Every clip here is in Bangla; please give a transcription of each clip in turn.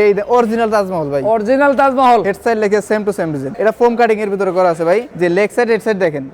এই অরিজিনাল তাজমহল ভাই। অরিজিনাল তাজমহল। হেড সাইড লেখে সেম টু সেম ডিজাইন এটা ফোম কাটিং এর ভিতরে করা আছে ভাই। যে লেগ সাইড হেড সাইড দেখেন।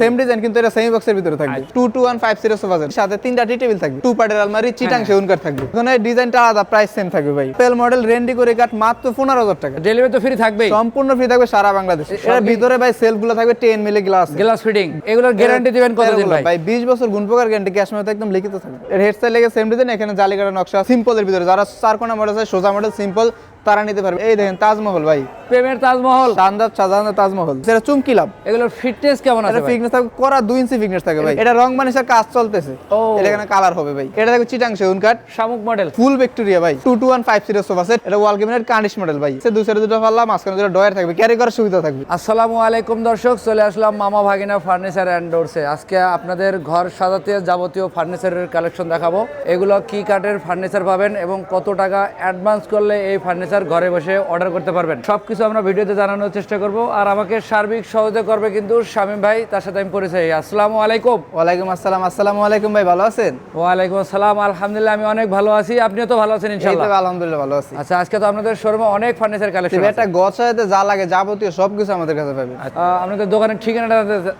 সেম ডিজাইন কিন্তু এটা সেমি বক্সের ভিতরে থাকবে। Two two one five zero sofa সাথে তিনটা টি টেবিল থাকবে। টু পার্টের আলমারি চিটাং সেগুন কাঠ থাকবে ওখানে ডিজাইনটা আলাদা প্রাইস সেম থাকবে ভাই। পেল মডেল রেন্ডি করে কাঠ মাত্র পনেরো হাজার টাকা। ডেলিভারি তো ফ্রি থাকবেই। সম্পূর্ণ ফ্রি থাকবে সারা বাংলাদেশ। এর ভিতরে ভাই সেলফগুলো থাকবে ten milli glass glass fitting এগুলোর গ্যারান্টি দিবেন কতদিন ভাই? ভাই 20 বছর গুণ প্রকার গ্যারান্টি ক্যাশ একদম লিখিত থাকবে। এর হেড সাইড লেগে সেম ডিজাইন এখানে জালিকাটা নকশা সিম্পলের ভিতরে। যারা চার কোনা মডেল আছে সোজা মডেল সিম্পল তারা নিতে পারবে। এই দেখেন তাজমহল ভাই। প্রেমের তাজমহল। শানদার শাহজাহানের তাজমহল। সেটা চুমকি লাভ এগুলোর ফিটনেস কেমন আছে ফিটনেস থাকবে করা 2 ইঞ্চি ফিটনেস থাকে ভাই। এটা রং মানিসের কাজ চলতেছে। এটা এখানে কালার হবে ভাই। এটা থাকবে চিটাং সেগুন কাঠ। শামুক মডেল ফুল ভিক্টোরিয়া ভাই। 22150 সোফা সেট এটা ওয়াল ক্যাবিনেট কার্নিশ মডেল ভাই। সে দুই সাইডে দুটো পাল্লা মাঝখানে দুটো ডয়ার থাকবে। ক্যারি করার সুবিধা থাকবে। আসসালামু আলাইকুম দর্শক চলে আসলাম মামা ভাগিনা ফার্নিচার অ্যান্ড ডোরসে আজকে আপনাদের ঘর সাজাতে যাবতীয় ফার্নিচারের কালেকশন দেখাবো। এগুলো কি কাঠের ফার্নিচার পাবেন এবং কত টাকা অ্যাডভান্স করলে এই ফার্নিচার ঘরে বসে অর্ডার করতে পারবেন। সবকিছু আমরা ভিডিওতে জানানোর চেষ্টা করব। আর আমাকে সার্বিক সহযোগিতা করবে কিন্তু শামীম ভাই তার সাথে আমি পরিচয়। আসসালামু আলাইকুম। ওয়ালাইকুম আসসালাম। আসসালামু আলাইকুম ভাই ভালো আছেন? ওয়ালাইকুম আসসালাম। আলহামদুলিল্লাহ আমি অনেক ভালো আছি। আপনিও তো ভালো আছেন ইনশাআল্লাহ? আলহামদুলিল্লাহ ভালো আছি। আচ্ছা আজকে তো আপনাদের শোরুমে অনেক ফার্নিচার কালেকশন একটা গছাইতে যা লাগে যাবতীয় সবকিছু আমাদের কাছে পাবে আপনাদের দোকানের ঠিকানাটা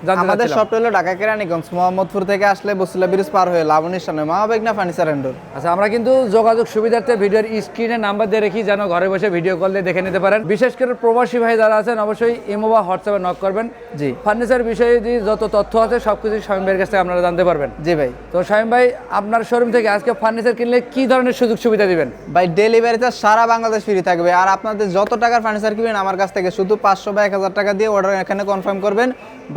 জানতে আমাদের চাচ্ছিলাম। শপটা হলো ঢাকা কেরানীগঞ্জ মোহাম্মদপুর থেকে আসলে বসিলা ব্রিজ পার হয়ে লাবণীর সামনে মা বেগনা ফার্নিচার এন্ডোর আচ্ছা আমরা কিন্তু যোগাযোগ সুবিধার্থে ভিডিওর স্ক্রিনে নাম্বার দিয়ে রেখি যেন ঘরে বসে ভিডিও কল দিয়ে দেখে নিতে পারেন। বিশেষ করে প্রবাসী ভাই যারা আছেন অবশ্যই ইমো বা হোয়াটসঅ্যাপে নক করবেন। জি। ফার্নিচার বিষয়ে যে যত তথ্য আছে সবকিছু স্বামী ভাইয়ের কাছ থেকে আপনারা জানতে পারবেন। জি ভাই। তো স্বামী ভাই আপনার শোরুম থেকে আজকে ফার্নিচার কিনলে কি ধরনের সুযোগ সুবিধা দিবেন? ভাই ডেলিভারিতে সারা বাংলাদেশ ফ্রি থাকবে। আর আপনাদের যত টাকার ফার্নিচার কিনবেন আমার কাছ থেকে শুধু পাঁচশো বা এক হাজার টাকা দিয়ে অর্ডার এখানে কনফার্ম করবেন।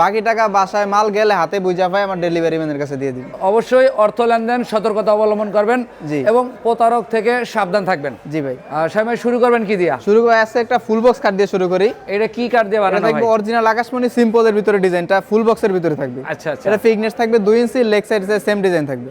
বাকি টাকা বাসায় মাল গেলে হাতে বুঝা পাই আমার ডেলিভারি ম্যানের কাছে দিয়ে দিন অবশ্যই অর্থ লেনদেন সতর্কতা অবলম্বন করবেন জি। এবং প্রতারক থেকে সাবধান থাকবেন। জি ভাই। আর স্বামী ভাই শুরু করবেন কি দিয়া? শুরু করে আসছে একটা ফুল বক্স কার্ড দিয়ে শুরু করি। এটা কি কাট দিয়ে বানানো থাকবে অরিজিনাল আকাশমণি সিম্পলের ভিতরে ডিজাইনটা ফুল বক্সের ভিতরে থাকবে। আচ্ছা আচ্ছা। এটা ফিগনেস থাকবে 2 inch leg side same design থাকবে।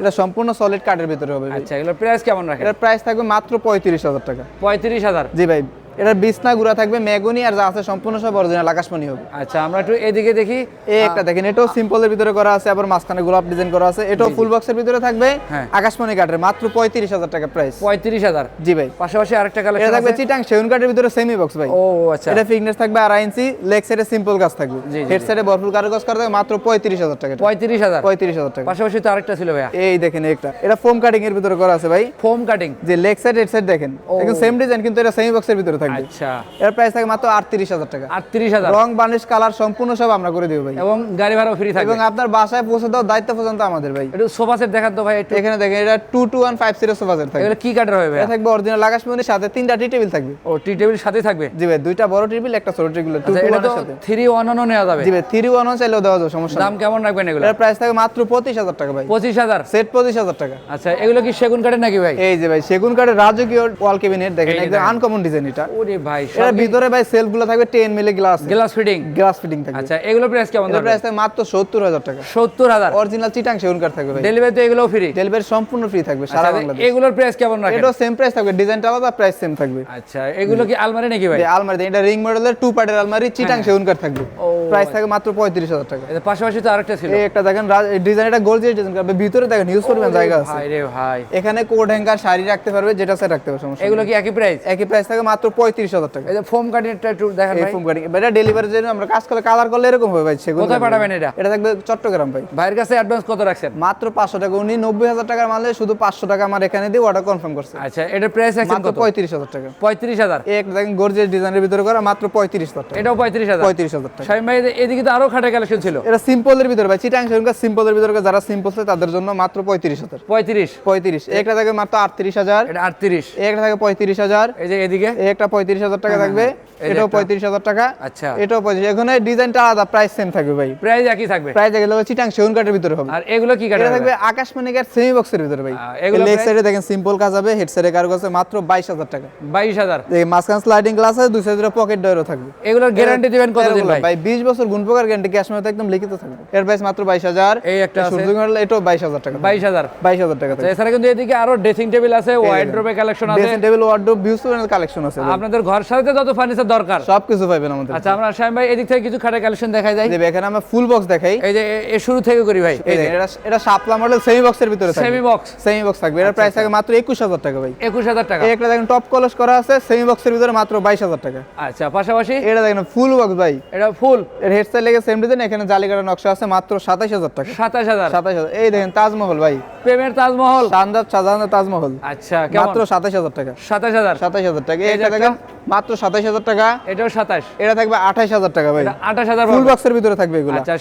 এটা সম্পূর্ণ সলিড কাঠের ভিতরে হবে। আচ্ছা এগুলোর প্রাইস কেমন রাখেন? এর প্রাইস থাকবে মাত্র পঁয়ত্রিশ হাজার টাকা। পঁয়ত্রিশ হাজার। জি ভাই। এটার বিছনা গুড়া থাকবে মেগুনি আর যা আছে সম্পূর্ণ সব অরিজিনাল আকাশমণি হবে। আচ্ছা আমরা একটু এদিকে দেখি। এই একটা দেখেন এটাও সিম্পলের ভিতরে করা আছে আবার মাঝখানে গোলাপ ডিজাইন করা আছে। এটাও ফুল বক্সের ভিতরে থাকবে হ্যাঁ। আকাশমণি কাঠের মাত্র পঁয়ত্রিশ হাজার টাকা প্রাইস পঁয়ত্রিশ হাজার? জি ভাই। পাশাপাশি আরেকটা এটা থাকবে চিটাং সেগুন কাঠের ভিতরে সেমি বক্স ভাই। ও আচ্ছা। এটা ফিটনেস থাকবে আড়াই ইঞ্চি লেগ সাইডে সিম্পল কাজ থাকবে। হেড সাইডে ভরপুর কারুকাজ করা থাকবে মাত্র পঁয়ত্রিশ হাজার টাকা। পঁয়ত্রিশ হাজার? পঁয়ত্রিশ হাজার টাকা। পাশাপাশি তো আরেকটা ছিল ভাইয়া। এই দেখেন একটা। এটা ফোম কাটিং এর ভিতরে করা আছে ভাই। ফোম কাটিং যে লেগ সাইড হেড সাইড দেখেন। সেম ডিজাইন কিন্তু এটা সেমি বক্সের ভিতরে থাকবে। আচ্ছা। এর প্রাইস থাকে মাত্র আটত্রিশ হাজার টাকা। আটত্রিশ হাজার। রং বার্নিশ কালার সম্পূর্ণ সব আমরা করে দিব ভাই। এবং গাড়ি ভাড়াও ফ্রি থাকবে। এবং আপনার বাসায় পৌঁছে দেওয়ার দায়িত্ব পর্যন্ত আমাদের ভাই। একটু সোফা সেট দেখান তো ভাই একটু। এখানে দেখেন এটা two two one five zero সোফাজের থাকবে। এগুলো কি কাঠের হবে এটা থাকবে অরিজিনাল আকাশমণির সাথে তিনটা টি টেবিল থাকবে। ও টি টেবিল সাথে থাকবে? জি ভাই দুইটা বড় টেবিল একটা ছোট টেবিল টু আচ্ছা টু এটা সাথে। থ্রি ওয়ান নেওয়া যাবে। জি ভাই থ্রি ওয়ান ওয়ান চাইলেও দেওয়া যাবে সমস্যা দাম কেমন রাখবেন এগুলো? এর প্রাইস থাকে মাত্র পঁচিশ হাজার টাকা ভাই। পঁচিশ হাজার? সেট পঁচিশ হাজার টাকা। আচ্ছা এগুলো কি সেগুন কাঠের নাকি ভাই? এই যে ভাই সেগুন কাঠের রাজকীয় ওয়াল কেবিনেট দেখেন একদম আনকমন ডিজাইন এটা। ওরে ভাই এর ভিতরে ভাই সেলফগুলো থাকবে ten milli glass glass fitting glass fitting থাকবে। আচ্ছা এগুলো প্রাইস কেমন প্রাইস মাত্র সত্তর হাজার টাকা। সত্তর হাজার? অরিজিনাল চিটাং সেগুন কাঠ থাকবে ভাই। ডেলিভারি তো এগুলো ফ্রি ডেলিভারি সম্পূর্ণ ফ্রি থাকবে সারা বাংলাদেশ। এগুলোর প্রাইস কেমন রাখেন? এটাও সেম প্রাইস থাকবে ডিজাইনটা আলাদা প্রাইস সেম থাকবে। আচ্ছা এগুলো কি আলমারি নাকি ভাই? আলমারি এটা রিং মডেলের টু পার্টের আলমারি চিটাং সেগুন কাঠ থাকবে। প্রাইস থাকে মাত্র পঁয়ত্রিশ হাজার টাকা। এর পাশাপাশি তো আরেকটা ছিল। এই একটা দেখেন ডিজাইন এটা গোল ডিজাইন করবে ভিতরে দেখেন ইউজ করবেন জায়গা আছে। ভাই রে ভাই। এখানে কোট হ্যাঙ্গার শাড়ি রাখতে পারবে যেটা সে রাখতে পারবে সমস্যা এগুলো কি একই প্রাইস একই প্রাইস থাকে মাত্র পঁয়ত্রিশ হাজার টাকা। এই যে ফোম কাটিংটা একটু দেখান এই ফোম কাটিং এটা ডেলিভারির জন্য আমরা কাজ করলে কালার করলে এরকম হবে ভাই সেগুন কোথায় পাঠাবেন এটা? এটা থাকবে চট্টগ্রাম ভাই। ভাইয়ের কাছে অ্যাডভান্স কত রাখছেন? মাত্র পাঁচশো টাকা উনি নব্বই হাজার টাকার মালে শুধু পাঁচশো টাকা আমার এখানে দিয়ে অর্ডার কনফার্ম করছে। আচ্ছা এটার প্রাইস রাখছেন মাত্র কত? পঁয়ত্রিশ হাজার টাকা। পঁয়ত্রিশ হাজার? একটা দেখেন গর্জিয়াস ডিজাইনের ভিতরে করা মাত্র পঁয়ত্রিশ হাজার টাকা। এটাও পঁয়ত্রিশ হাজার? পঁয়ত্রিশ হাজার টাকা। ভাই এদিকে তো আরও খাটে কালেকশন ছিল। এটা সিম্পলের ভিতরে ভাই চিটাং সিম্পলের ভিতরে যারা সিম্পল তাদের জন্য মাত্র পঁয়ত্রিশ হাজার। পঁয়ত্রিশ? পঁয়ত্রিশ। একটা থাকে মাত্র আটত্রিশ হাজার। আটত্রিশ। একটা থাকে পঁয়ত্রিশ হাজার। এই যে এদিকে? একটা পঁয়ত্রিশ হাজার টাকা থাকবে এটাও পঁয়ত্রিশ হাজার টাকা। আচ্ছা। এটাও পঁয়ত্রিশ এখানে ডিজাইনটা আলাদা প্রাইস সেম থাকবে ভাই। প্রাইস একই থাকবে? প্রাইস দেখে দেবো চিটাং সেগুন কাঠের ভিতরে হবে। আর এগুলো কি কাটে থাকবে আকাশমণি কাঠ সেমি বক্সের ভিতরে ভাই। এগুলো লেগ সাইডে দেখেন সিম্পল কাজ হবে হেড সাইডে কারও কাছে মাত্র বাইশ হাজার টাকা। বাইশ হাজার? মাঝখান স্লাইডিং গ্লাস আছে দুই সাইডে পকেট ডয়ারও থাকবে। এগুলোর গ্যারান্টি দিবেন কতদিন ভাই? ভাই বিশ বছর গুণ প্রকার গ্যারান্টি ক্যাশ মেমোতে একদম লিখিত থাকবে। এর প্রাইস মাত্র বাইশ হাজার। এই একটা। মডেল এটাও বাইশ হাজার টাকা। বাইশ হাজার। বাইশ হাজার টাকা এছাড়া কিন্তু এদিকে আরও ড্রেসিং টেবিল আছে ওয়াইড্রোবে কালেকশন আছে। Dressing table wardrobe views collection আছে। আপনাদের ঘর সাজাতে যত ফার্নিচার দরকার। সবকিছু পাবেন আমাদের আচ্ছা আমরা শাহিম ভাই এদিক থেকে কিছু খাটের কালেকশন দেখাই জি এখানে আমরা ফুল বক্স দেখাই। এই যে এ- শুরু থেকে করি ভাই। এই দেখেন, এটা এটা শাপলা মডেল সেমি বক্সের ভিতরে থাকবে। সেমি বক্স সেমি বক্স থাকবে। এটার প্রাইস থাকে মাত্র একুশ হাজার টাকা ভাই। একুশ হাজার টাকা। এই একটা দেখেন টপ কলস করা আছে সেমি বক্সের ভিতরে মাত্র বাইশ হাজার টাকা। আচ্ছা পাশাপাশি? এটা দেখেন ফুল বক্স ভাই। এটা ফুল এর হেডসেট লেগে সেম ডিজাইন এখানে জালিকাটা নকশা আছে মাত্র সাতাইশ হাজার টাকা। সাতাশ হাজার। সাতাইশ হাজার। এই দেখেন তাজমহল ভাই। প্রেমের তাজমহল। শানদার শাহজাহানের তাজমহল। আচ্ছা মাত্র সাতাইশ হাজার টাকা। সাতাশ হাজার। সাতাইশ হাজার টাকা। এই যে এটা একটা- দেখেন মাত্র সাতাইশ হাজার টাকা। এটাও সাতাশ। এটা থাকবে আঠাইশ হাজার টাকা ভাই। এটা আঠাশ হাজার ফুল বক্সের ভিতরে থাকবে এগুলো। আচ্ছা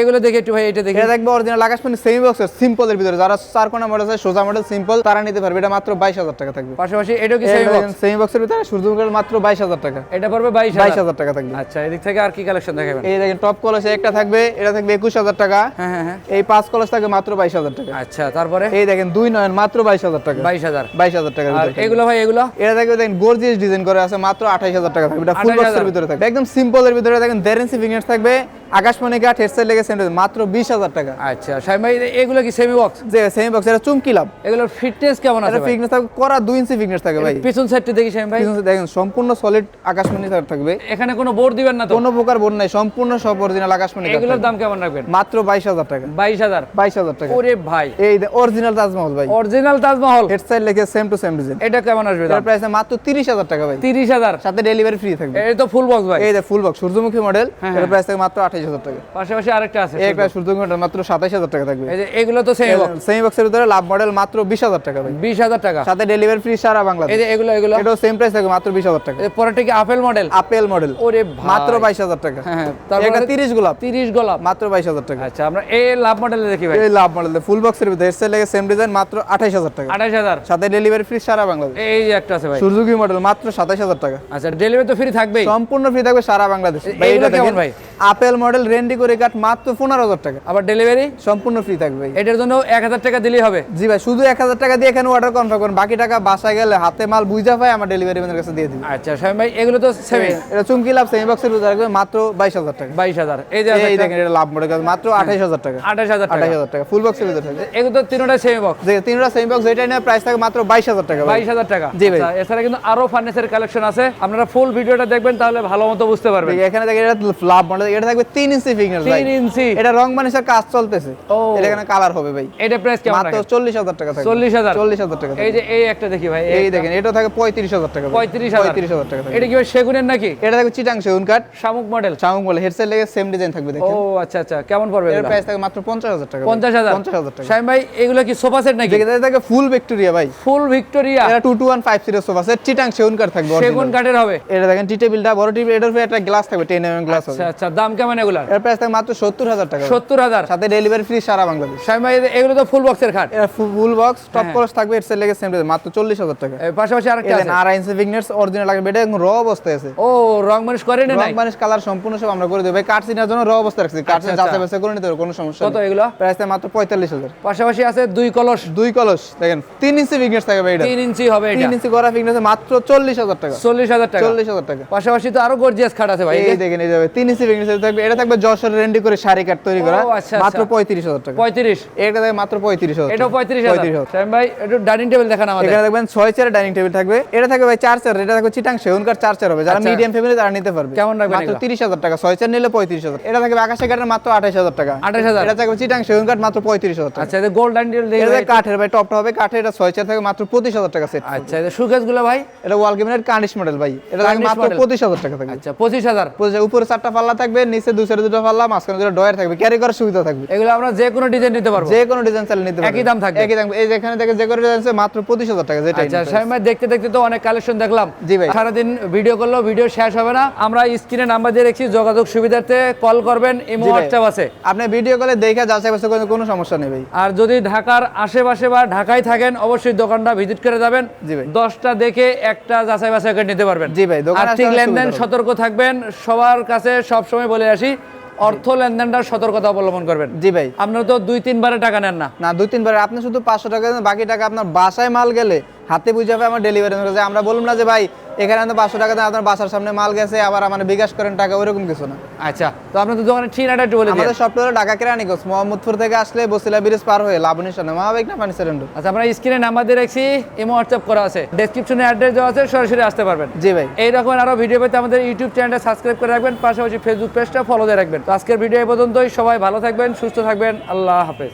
এগুলো দেখে একটু ভাই এটা দেখে। এটা থাকবে অরিজিনাল আকাশমণি সেমি বক্সের সিম্পলের ভিতরে। যারা চার কোনা মডেল আছে সোজা মডেল সিম্পল তারা নিতে পারবে। এটা মাত্র বাইশ হাজার টাকা থাকবে। পাশাপাশি এটাও কি সেমি বক্স সেমি বক্সের ভিতরে মাত্র বাইশ হাজার টাকা। এটা পড়বে বাইশ বাইশ হাজার হাজার টাকা থাকবে। আচ্ছা এদিক থেকে আর কি কালেকশন দেখাবেন? এই দেখেন টপ কলস একটা থাকবে এটা থাকবে একুশ হাজার টাকা। হ্যাঁ হ্যাঁ হ্যাঁ। এই পাঁচ কলস থাকবে মাত্র বাইশ হাজার টাকা। আচ্ছা তারপরে? এই দেখেন দুই নয়ন মাত্র বাইশ হাজার টাকা। বাইশ হাজার। বাইশ হাজার টাকা এগুলো ভাই এগুলো? এটা থাকবে দেখেন গর্জিয়াস ডিজাইন করে আছে মাত্র আঠাইশ হাজার টাকা থাকবে। এটা ফুল বক্সের ভিতরে থাকবে। একদম সিম্পলের ভিতরে দেখেন ইঞ্চি ফিঙ্গার থাকবে। আকাশমণি কাঠ হেডসেট লেগে সেন্টার মাত্র বিশ হাজার টাকা। আচ্ছা শাহিম ভাই এগুলো কি সেমি বক্স যে সেমি বক্স এটা চুমকি লাভ। এগুলোর ফিটনেস কেমন আছে এটা ফিটনেস থাকবে করা দুই ইঞ্চি ফিটনেস থাকবে ভাই। পিছন সাইডটা দেখি শাহিম ভাই। পিছনে দেখেন সম্পূর্ণ সলিড আকাশমণি কাঠ থাকবে। এখানে কোনো বোর্ড দিবেন না তো? কোনো প্রকার বোর্ড নাই সম্পূর্ণ সব অরিজিনাল আকাশমণি কাঠ এগুলোর দাম কেমন রাখবেন? মাত্র বাইশ হাজার টাকা। বাইশ হাজার? বাইশ হাজার টাকা। ওরে ভাই। এই অরিজিনাল তাজমহল ভাই। অরিজিনাল তাজমহল? হেডসেট লেগে সেম টু সেম ডিজাইন এটা কেমন আসবে এটার প্রাইস মাত্র তিরিশ হাজার টাকা ভাই। তিরিশ হাজার। সাথে ডেলিভারি ফ্রি থাকবে। এই তো ফুল বক্স ভাই। এই যে ফুল বক্স সূর্যমুখী মডেল হ্যাঁ, প্রাইস মাত্র হাজার টাকা। পাশাপাশি আরেকটা আছে একটা সূর্যমুখী মডেল মাত্র সাতাইশ হাজার টাকা থাকবে। এই যে এগুলো তো সেমি বক্স সেমি বক্সের ভিতরে লাভ মডেল মাত্র বিশ হাজার টাকা ভাই। বিশ হাজার টাকা। সাথে ডেলিভারি ফ্রি সারা বাংলাদেশ। এই যে এগুলো এগুলো। এটাও সেম প্রাইস থাকবে মাত্র বিশ হাজার টাকা। এই পরেরটা কি আপেল মডেল আপেল মডেল ওরে মাত্র বাইশ হাজার টাকা। হ্যাঁ হ্যাঁ। এটা গোলাপ। তিরিশ গোলাপ। মাত্র বাইশ হাজার টাকা। আচ্ছা আমরা এই লাভ মডেলে দেখি ভাই। এই লাভ মডেল ফুল বক্সের ভিতরে। লেগে সেম ডিজাইন মাত্র আঠাইশ হাজার টাকা। আঠাশ হাজার। সাথে ডেলিভারি ফ্রি সারা বাংলাদেশ। এই যে একটা আছে ভাই। মডেল মাত্র সাতাইশ হাজার টাকা। আচ্ছা ডেলিভারি তো ফ্রি থাকবে সম্পূর্ণ ফ্রি থাকবে সারা বাংলাদেশ। ভাই এটা দেখেন। ভাই? আপেল মডেল রেন্ডি করে কাট মাত্র পনেরো হাজার টাকা। আবার ডেলিভারি সম্পূর্ণ ফ্রি থাকবে এটার জন্য এক হাজার টাকা দিলেই হবে। জি ভাই শুধু এক হাজার টাকা দিয়ে এখানে অর্ডার কনফার্ম করেন। বাকি টাকা বাসায় গেলে হাতে মাল বুঝা পাই আমার ডেলিভারি ম্যানের কাছে দিয়ে দিন আচ্ছা শামিম ভাই এগুলো তো সেমি এটা চুমকি লাভ সেমি বক্সের ভিতরে রাখবে মাত্র বাইশ হাজার টাকা। বাইশ হাজার। এই যে এই দেখেন এটা লাভ মডেল মাত্র আঠাইশ হাজার টাকা। আঠাশ হাজার টাকা। আঠাইশ হাজার টাকা ফুল বক্সের ভিতরে থাকবে। এগুলো তো তিনটা সেমি বক্স যে তিনটা সেমি বক্স এটা নিয়ে প্রাইস থাকে মাত্র বাইশ হাজার টাকা বাইশ হাজার টাকা। জি ভাই। আচ্ছা, এছাড়া কিন্তু আরও ফার্নিচার কালেকশন আছে। আপনারা ফুল ভিডিওটা দেখবেন তাহলে ভালো মতো বুঝতে পারবেন। এখানে দেখেন এটা লাভ মডেল এটা থাকবে তিন ইঞ্চি ফিঙ্গার ভাই। তিন ইঞ্চি। এটা রং মানুষের কাজ চলতেছে। এটা এখানে কালার হবে ভাই। এটা প্রাইস কেমন মাত্র রাখেন? চল্লিশ হাজার টাকা থাকবে। চল্লিশ হাজার। চল্লিশ হাজার টাকা এই যে এই একটা দেখি ভাই এই দেখেন এটা থাকে পঁয়ত্রিশ হাজার টাকা ভাই। পঁয়ত্রিশ হাজার। পঁয়ত্রিশ হাজার টাকা এটা কি ভাই সেগুনের নাকি? এটা থাকবে চিটাং সেগুন কাঠ। শামুক মডেল চাউং বলে হেডসেট লেগে সেম ডিজাইন থাকবে ও আচ্ছা আচ্ছা কেমন পড়বে এর প্রাইস থাকে মাত্র পঞ্চাশ হাজার টাকা পঞ্চাশ হাজার। পঞ্চাশ হাজার টাকা। শামিম ভাই এগুলো কি সোফা সেট নাকি? দেখে থাকে ফুল ভিক্টোরিয়া ভাই। ফুল ভিক্টোরিয়া এটা two two one five zero sofa set Chittagong সেগুন কাঠ থাকবে সেগুন। কাঠের হবে। এটা দেখেন টি টেবিলটা বড় টেবিল এটার উপরে একটা গ্লাস থাকবে টেন এম গ্লাস হবে। আচ্ছা আচ্ছা দাম কেমন এগুলার? এর প্রাইস থাকে মাত্র সত্তর হাজার টাকা। সত্তর হাজার? সাথে ডেলিভারি ফ্রি সারা বাংলাদেশ। ভাই এগুলো তো ফুল বক্সের খাট? এটা ফুল বক্স টপ। কলস থাকবে হেডসেট লেগে সেম মাত্র চল্লিশ হাজার টাকা। এর পাশাপাশি আরেকটা আছে। আড়াই ইঞ্চি ফিগনেটস অরিজিনাল লাগবে এটা র অবস্থায় আছে। ও রং মানুষ করে না রং বানিশ কালার সম্পূর্ণ সব আমরা করে দেবো। ভাই কাঠ সিনার জন্য র অবস্থা রাখছি। কাঠ আচ্ছা, যাচাই আচ্ছা। বাছাই করে নিতে হবে কোনো সমস্যা কত এগুলো? প্রাইস থাকে মাত্র পঁয়তাল্লিশ হাজার। পাশাপাশি আছে দুই কলস। দুই কলস দেখেন তিন ইঞ্চি ফিগনেটস থাকবে ভাই এটা। তিন ইঞ্চি হবে এটা। তিন ইঞ্চি করা ফিগনেটস মাত্র চল্লিশ হাজার টাকা। চল্লিশ হাজার টাকা। চল্লিশ হাজার টাকা। পাশাপাশি তো আরও গর্জিয়াস খাট আছে ভাই। এই দেখেন এই যাবে তিন ইঞ্চি ফিগনেটস থাকবে এটা থাকবে যশোর রেন্ডি করে শাড়ি কাঠ তৈরি করা। আচ্ছা, মাত্র আচ্ছা। পঁয়ত্রিশ হাজার টাকা। পঁয়ত্রিশ? এটা দেখবে মাত্র পঁয়ত্রিশ হাজার এটাও টাকা। পঁয়ত্রিশ পঁয়ত্রিশ হাজার। ভাই একটু ডাইনিং টেবিল দেখান আমাদের। এখানে দেখবেন ছয় চেয়ার ডাইনিং টেবিল থাকবে। এটা থাকবে ভাই চার চেয়ার এটা থাকবে চিটাং সেগুন কাঠ চার চেয়ার হবে। যারা আচ্ছা। মিডিয়াম ফ্যামিলি তারা নিতে পারবে। কেমন রাখবেন মাত্র এগুলো? তিরিশ হাজার টাকা। ছয় চেয়ার নিলে পঁয়ত্রিশ হাজার। এটা থাকবে আকাশে কাঠের মাত্র আঠাশ হাজার টাকা। 28,000 এটা থাকবে চিটাং সেগুন কাঠ মাত্র পঁয়ত্রিশ হাজার টাকা। আচ্ছা এটা গোল্ড ডাইনিং টেবিল এটা। কাঠের ভাই টপটা হবে কাঠের। এটা ছয় চেয়ার থাকবে মাত্র পঁচিশ হাজার টাকা সেট আচ্ছা এটা সুকেসগুলো ভাই? এটা ওয়াল ক্যাবিনেট কার্নিশ মডেল ভাই। এটা থাকবে মাত্র model। পঁচিশ হাজার টাকা থাকবে। আচ্ছা পঁচিশ হাজার। পঁচিশ হাজার। উপরে চারটা পাল্লা থাকবে। নিচে দুই সাইডে দুটো পাল্লা মাঝখানে দুটো ডয়ার থাকবে ক্যারি করার সুবিধা থাকবে। এগুলো আমরা যে কোনো ডিজাইন নিতে পারব। যে কোনো ডিজাইন চালিয়ে নিতে পারবে একই দাম থাকবে? একই দাম। এই যেখানে দেখে যে কোনো ডিজাইন মাত্র পঁচিশ হাজার টাকা যেটা আচ্ছা শামিম দেখতে দেখতে তো অনেক কালেকশন দেখলাম। জি ভাই। সারাদিন ভিডিও করলেও ভিডিও শেষ হবে না। আমরা স্ক্রিনে নাম্বার দিয়ে রেখেছি যোগাযোগ সুবিধার্থে কল করবেন ইমো জি হোয়াটসঅ্যাপ আছে। আপনি ভিডিও কলে দেখে যাচাই বাছাই করে কোনো সমস্যা নেই ভাই। আর যদি ঢাকার আশেপাশে বা ঢাকায় থাকেন অবশ্যই দোকানটা ভিজিট করে যাবেন। জি ভাই। দশটা দেখে একটা যাচাই বাছাই করে নিতে পারবেন। জি ভাই, দোকানে আর্থিক লেনদেন সতর্ক থাকবেন। সবার কাছে সব সময় বলে আসি অর্থ লেনদেনটা সতর্কতা অবলম্বন করবেন। জি ভাই। আপনারা তো দুই তিনবারে টাকা নেন না। না দুই তিনবারে আপনি শুধু পাঁচশো টাকা বাকি টাকা আপনার বাসায় মাল গেলে হাতে বুঝে পাই আমার ডেলিভারি হয়ে আমরা বললাম না যে ভাই এখানে তো পাঁচশো টাকা আপনার বাসার সামনে মাল গেছে আবার আমার বিকাশ করেন টাকা ওইরকম কিছু না। আচ্ছা তো আপনাদের দোকানের ঠিকানাটা একটু বলে আমাদের সবটা হলো ঢাকা কেরানীগঞ্জ মোহাম্মদপুর থেকে আসলে বসিলা ব্রিজ পার হয়ে লাবণী সামনে মহাবেগ না ফার্নিচার এন্ড আচ্ছা আমরা স্ক্রিনে নাম্বার দিয়ে রাখছি ইমো হোয়াটসঅ্যাপ করা আছে। ডেসক্রিপশনে অ্যাড্রেস দেওয়া আছে সরাসরি আসতে পারবেন। জি ভাই। এই রকম আরও ভিডিও পেতে আমাদের ইউটিউব চ্যানেলটা সাবস্ক্রাইব করে রাখবেন পাশাপাশি ফেসবুক পেজটা ফলো দিয়ে রাখবেন। তো আজকের ভিডিও এই পর্যন্তই সবাই ভালো থাকবেন সুস্থ থাকবেন আল্লাহ হাফেজ।